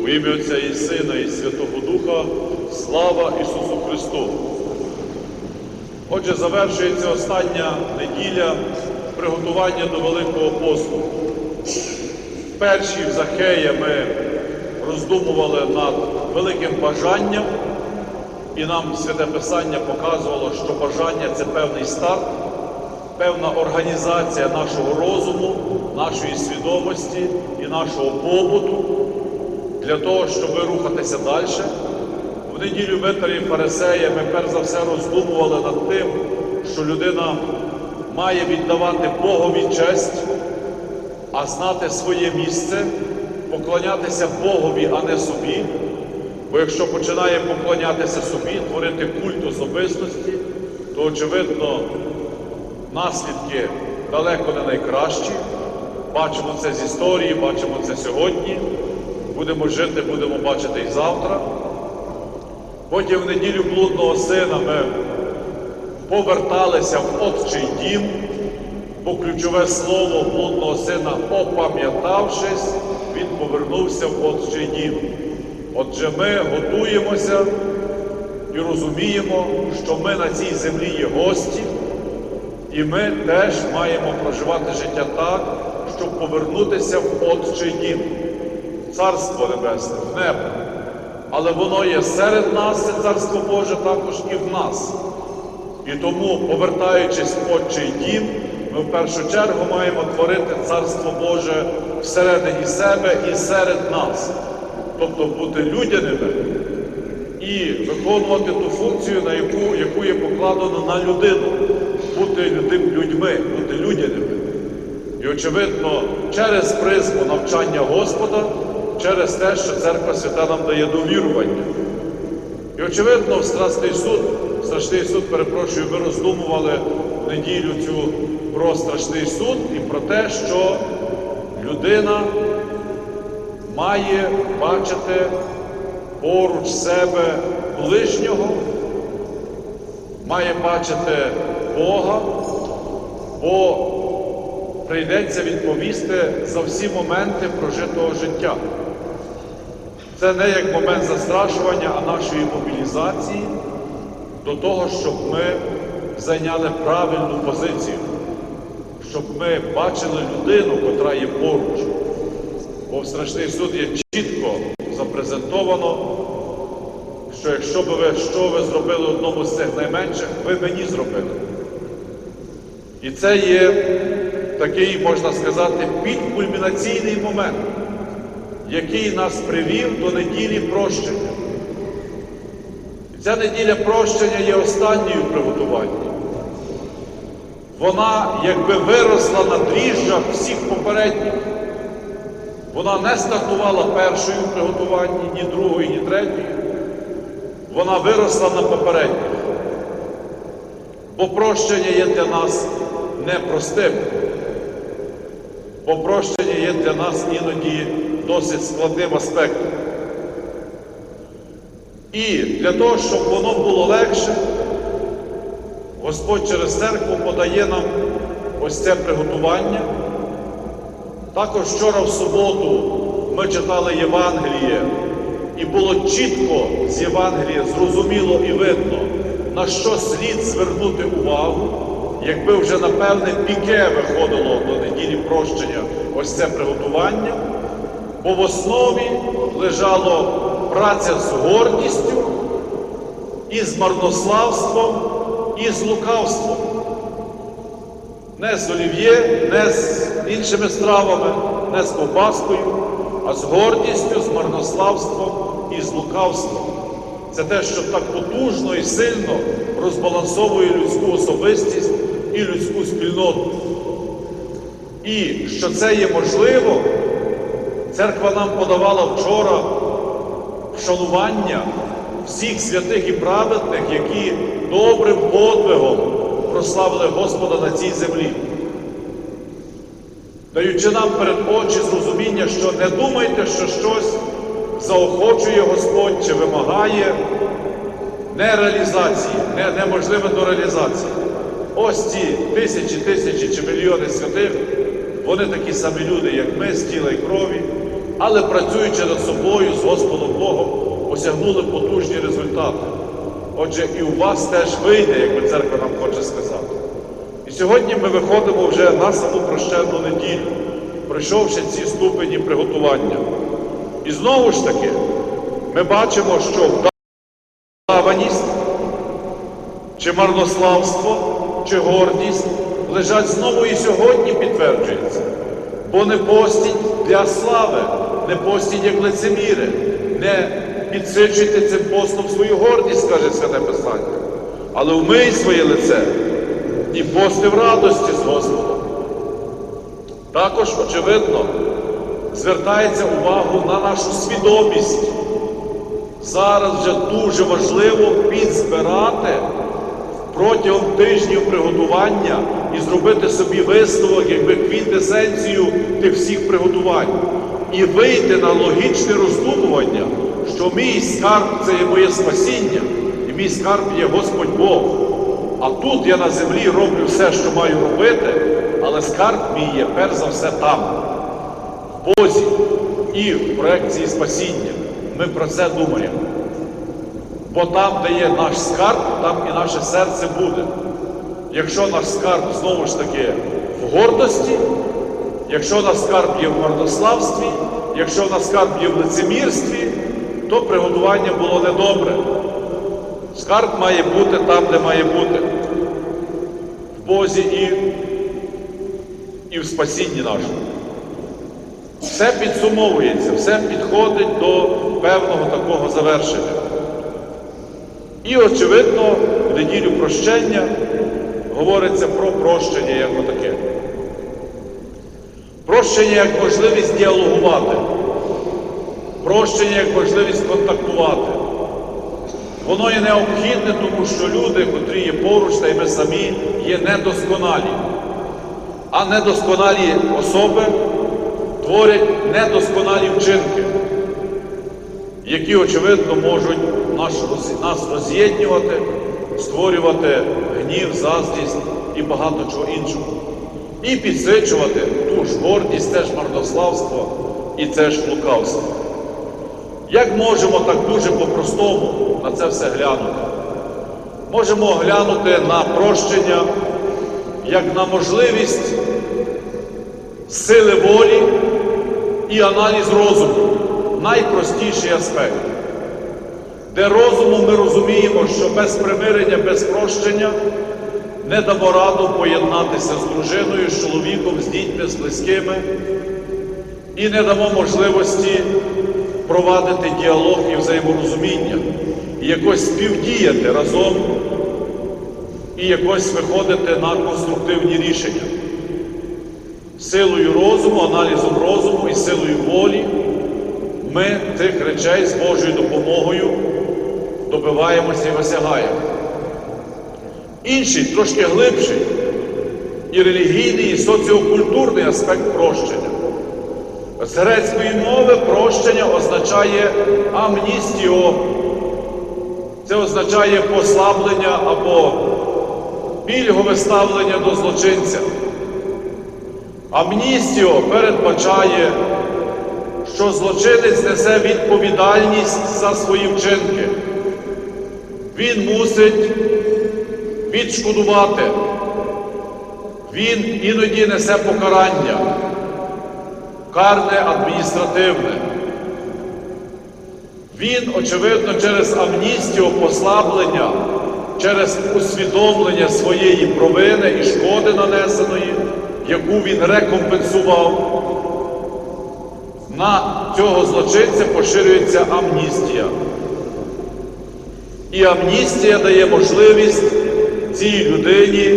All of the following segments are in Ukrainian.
У ім'я Отця і Сина, і Святого Духа, слава Ісусу Христу! Отже, завершується остання неділя приготування до Великого посту. В першій в Захея ми роздумували над великим бажанням, і нам Святе Писання показувало, що бажання це певний старт, певна організація нашого розуму, нашої свідомості і нашого побуту для того, щоб рухатися далі. В неділю Витарі Фарисея ми перш за все роздумували над тим, що людина має віддавати Богові честь, а знати своє місце, поклонятися Богові, а не собі. Бо якщо починає поклонятися собі, творити культ особистості, то очевидно наслідки далеко не найкращі. Бачимо це з історії, бачимо це сьогодні. Будемо жити, будемо бачити і завтра. Потім в неділю блудного сина ми поверталися в Отчий дім, бо ключове слово блудного сина, опам'ятавшись, він повернувся в Отчий дім. Отже, ми готуємося і розуміємо, що ми на цій землі є гості, і ми теж маємо проживати життя так, щоб повернутися в Отчий дім, Царство Небесне, в небо. Але воно є серед нас, це Царство Боже, також і в нас. І тому, повертаючись в Отчий дім, ми в першу чергу маємо творити Царство Боже всередині себе і серед нас. Тобто бути людяними і виконувати ту функцію, на яку, яку є покладено на людину, бути людьми, бути людяними. І, очевидно, через призму навчання Господа, через те, що Церква Свята нам дає довірування. І, очевидно, в Страшний суд, Страшний суд, перепрошую, ви роздумували в неділю цю про страшний суд і про те, що людина має бачити поруч себе ближнього, має бачити Бога, бо прийдеться відповісти за всі моменти прожитого життя. Це не як момент застрашування, а нашої мобілізації до того, щоб ми зайняли правильну позицію, щоб ми бачили людину, котра є поруч. Бо в страшний суд є чітко запрезентовано, що якщо б ви що ви зробили одному з цих найменших, ви мені зробили. І це є такий, можна сказати, підкульмінаційний момент, який нас привів до неділі прощення. Ця неділя прощення є останньою приготуванням. Вона якби виросла на дріжджах всіх попередніх. Вона не стартувала першою в приготуванні, ні другою, ні третьою. Вона виросла на попередніх. Бо прощення є для нас непростим. Бо прощення є для нас іноді досить складним аспектом. І для того, щоб воно було легше, Господь через церкву подає нам ось це приготування. Також вчора в суботу ми читали Євангеліє, і було чітко з Євангелія зрозуміло і видно, на що слід звернути увагу, якби вже на певне піке виходило до неділі прощення ось це приготування, бо в основі лежало праця з гордістю, і з марнославством, і з лукавством не з олів'є, не з іншими стравами, не з ковбаскою, а з гордістю, з марнославством і з лукавством. Це те, що так потужно і сильно розбалансовує людську особистість і людську спільноту. І що це є можливо, церква нам подавала вчора вшанування всіх святих і праведних, які добрим подвигом прославили Господа на цій землі, даючи нам перед очі зрозуміння, що не думайте, що щось заохочує Господь чи вимагає нереалізації, не, неможливе до реалізації. Ось ці тисячі, тисячі чи мільйони святих, вони такі самі люди, як ми, з тіла і крові, але працюючи над собою з Господом Богом, осягнули потужні результати. Отже, і у вас теж вийде, як би церква нам хоче сказати. І сьогодні ми виходимо вже на саму прощенну неділю, пройшовши ці ступені приготування. І знову ж таки, ми бачимо, що вдаваність, чи марнославство, чи гордість лежать знову і сьогодні підтверджується. Бо не постіть для слави, не постіть як лицеміри, не підсичуйте цим постом свою гордість, каже Святе Писання. Але вмий своє лице і пости в радості з Господом. Також, очевидно, звертається увагу на нашу свідомість. Зараз вже дуже важливо підзбирати протягом тижнів приготування і зробити собі висновок, якби квінтесенцію тих всіх приготувань. І вийти на логічне роздумування, що мій скарб це є моє спасіння, і мій скарб є Господь Бог. А тут я на землі роблю все, що маю робити, але скарб мій є перш за все там, в Бозі і в проекції спасіння. Ми про це думаємо. Бо там, де є наш скарб, там і наше серце буде. Якщо наш скарб знову ж таки в гордості, якщо наш скарб є в марнославстві, якщо наш скарб є в лицемірстві, то приготування було недобре. Скарб має бути там, де має бути, в Бозі і, і в спасінні нашому. Все підсумовується, все підходить до певного такого завершення. І, очевидно, в неділю прощення говориться про прощення як отаке. Прощення як можливість діалогувати, прощення як можливість контактувати. Воно є необхідне, тому що люди, котрі є поруч, та й ми самі, є недосконалі. А недосконалі особи творять недосконалі вчинки, які, очевидно, можуть нас роз'єднувати, створювати гнів, заздрість і багато чого іншого. І підсичувати ту ж гордість, те ж марнославство і це ж лукавство. Як можемо так дуже по-простому на це все глянути? Можемо глянути на прощення як на можливість сили волі і аналіз розуму найпростіший аспект, де розумом ми розуміємо, що без примирення, без прощення не дамо раду поєднатися з дружиною, з чоловіком, з дітьми, з близькими і не дамо можливості провадити діалог і взаєморозуміння, і якось співдіяти разом і якось виходити на конструктивні рішення. Силою розуму, аналізом розуму і силою волі ми цих речей з Божою допомогою добиваємося і осягаємо. Інший, трошки глибший, і релігійний, і соціокультурний аспект прощення. З грецької мови прощення означає амністіо. Це означає послаблення або пільгове ставлення до злочинця. Амністіо передбачає, що злочинець несе відповідальність за свої вчинки. Він мусить відшкодувати. Він іноді несе покарання, карне адміністративне. Він, очевидно, через амністію послаблення, через усвідомлення своєї провини і шкоди нанесеної, яку він рекомпенсував, на цього злочинця поширюється амністія. І амністія дає можливість цій людині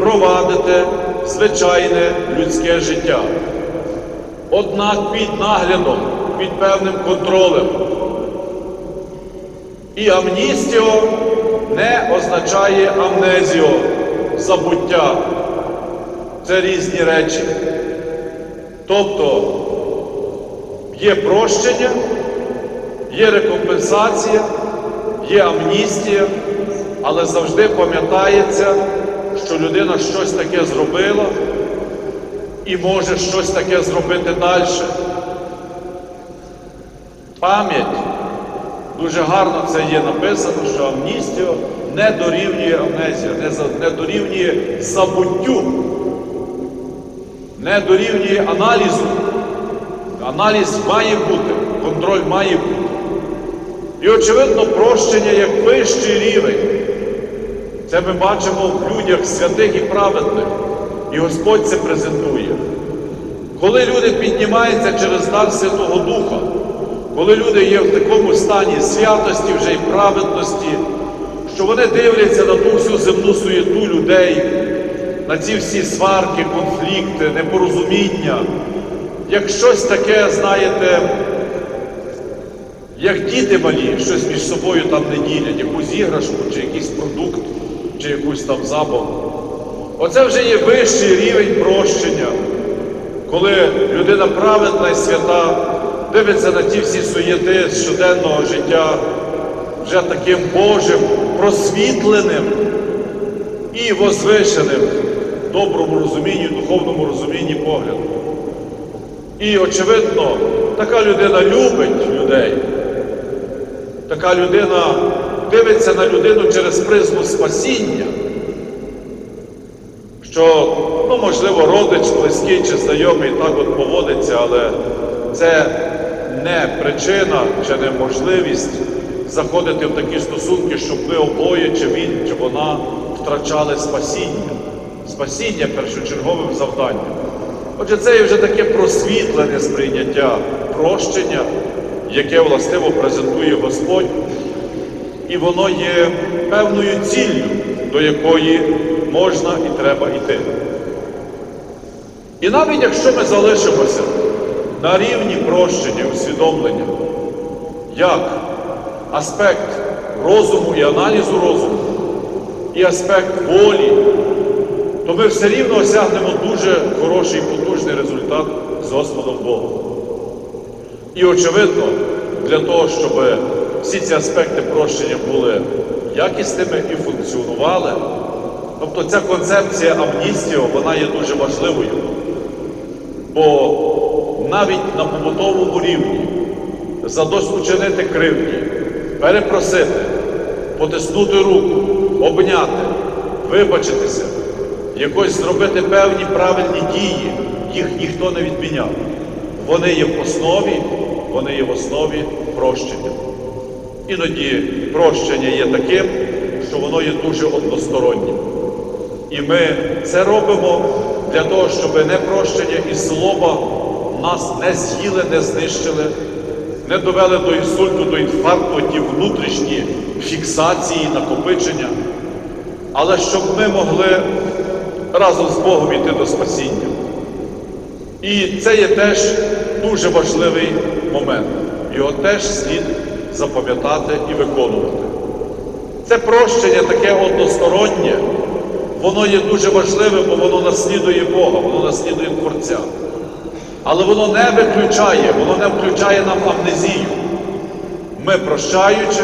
провадити звичайне людське життя. Однак під наглядом, під певним контролем. І амністіо не означає амнезіо, забуття. Це різні речі. Тобто є прощення, є рекомпенсація, є амністія, але завжди пам'ятається, що людина щось таке зробила і може щось таке зробити далі. Пам'ять. Дуже гарно це є написано, що амністія не дорівнює амнезія, не, дорівнює забуттю, не дорівнює аналізу. Аналіз має бути, контроль має бути. І очевидно, прощення як вищий рівень. Це ми бачимо в людях святих і праведних. І Господь це презентує. Коли люди піднімаються через дар Святого Духа, коли люди є в такому стані святості вже і праведності, що вони дивляться на ту всю земну суєту людей, на ці всі сварки, конфлікти, непорозуміння, як щось таке, знаєте, як діти малі, щось між собою там не ділять, якусь іграшку, чи якийсь продукт, чи якусь там забаву. Оце вже є вищий рівень прощення, коли людина праведна і свята дивиться на ті всі суєти щоденного життя вже таким Божим, просвітленим і возвишеним в доброму розумінні, духовному розумінні погляду. І, очевидно, така людина любить людей. Така людина дивиться на людину через призму спасіння, що, ну, можливо, родич, близький чи знайомий так от поводиться, але це не причина чи не можливість заходити в такі стосунки, щоб ми обоє, чи він, чи вона втрачали спасіння. Спасіння першочерговим завданням. Отже, це є вже таке просвітлене сприйняття прощення, яке властиво презентує Господь, і воно є певною ціллю, до якої можна і треба йти. І навіть якщо ми залишимося на рівні прощення, усвідомлення, як аспект розуму і аналізу розуму, і аспект волі, то ми все рівно осягнемо дуже хороший і потужний результат з Господом Богом. І очевидно, для того, щоб всі ці аспекти прощення були якісними і функціонували, тобто ця концепція амністії, вона є дуже важливою. Бо навіть на побутовому рівні задось учинити кривді, перепросити, потиснути руку, обняти, вибачитися, якось зробити певні правильні дії, їх ніхто не відміняв. Вони є в основі, вони є в основі прощення. Іноді прощення є таким, що воно є дуже одностороннім. І ми це робимо для того, щоб непрощення і злоба нас не з'їли, не знищили, не довели до інсульту, до інфаркту, ті внутрішні фіксації, накопичення, але щоб ми могли разом з Богом йти до спасіння. І це є теж дуже важливий момент. Його теж слід запам'ятати і виконувати. Це прощення таке одностороннє, воно є дуже важливим, бо воно наслідує Бога, воно наслідує Творця. Але воно не виключає, воно не включає нам амнезію. Ми, прощаючи,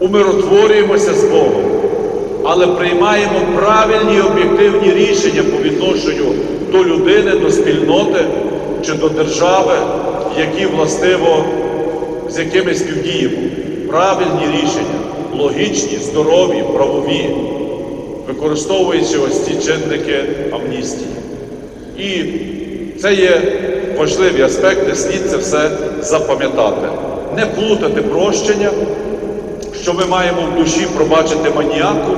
умиротворюємося з Богом, але приймаємо правильні і об'єктивні рішення по відношенню до людини, до спільноти чи до держави, які властиво з якими співдіємо. Правильні рішення, логічні, здорові, правові, використовуючи ось ці чинники амністії. І це є важливі аспекти, слід це все запам'ятати. Не плутати прощення, що ми маємо в душі пробачити маніяку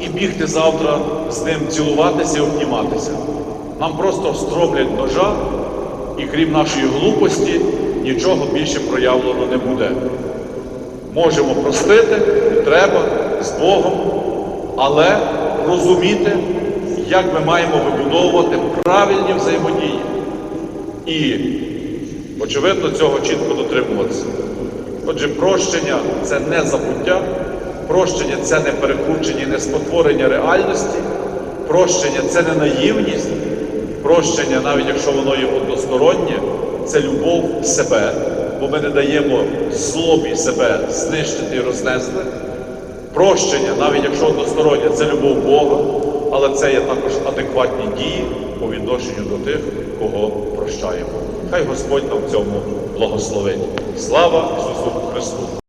і бігти завтра з ним цілуватися і обніматися. Нам просто строблять ножа, і крім нашої глупості, нічого більше проявлено не буде. Можемо простити, треба з Богом, але розуміти, як ми маємо вибудовувати правильні взаємодії. І, очевидно, цього чітко дотримуватися. Отже, прощення це не забуття, прощення це не перекручення, не спотворення реальності, прощення це не наївність, прощення, навіть якщо воно є одностороннє, це любов себе, бо ми не даємо злобі себе знищити і рознести. Прощення, навіть якщо одностороннє, це любов Бога, але це є також адекватні дії по відношенню до тих, кого прощаємо. Хай Господь нам в цьому благословить. Слава Ісусу Христу!